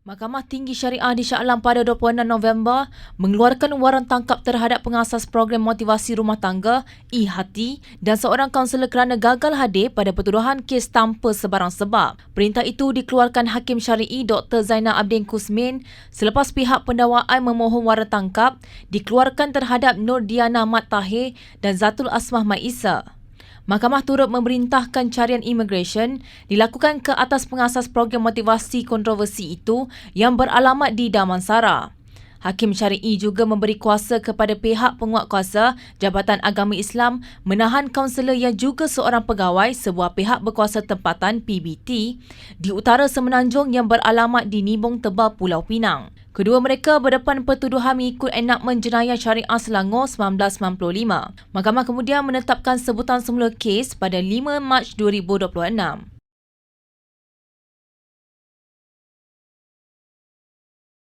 Mahkamah Tinggi Syariah di Shah Alam pada 26 November mengeluarkan waran tangkap terhadap pengasas program motivasi rumah tangga E-Hati dan seorang kaunselor kerana gagal hadir pada pertuduhan kes tanpa sebarang sebab. Perintah itu dikeluarkan Hakim Syari'i Dr. Zainal Abdin Kusmin selepas pihak pendakwaan memohon waran tangkap dikeluarkan terhadap Nur Diana Mat Tahir dan Zatul Asmah Maisa. Mahkamah turut memerintahkan carian imigresen dilakukan ke atas pengasas program motivasi kontroversi itu yang beralamat di Damansara. Hakim Syari'i juga memberi kuasa kepada pihak penguatkuasa Jabatan Agama Islam menahan kaunselor yang juga seorang pegawai sebuah pihak berkuasa tempatan PBT di utara Semenanjung yang beralamat di Nibong Tebal Pulau Pinang. Kedua mereka berdepan pertuduhan mengikut enakmen jenayah syariah Selangor 1995. Mahkamah kemudian menetapkan sebutan semula kes pada 5 Mac 2026.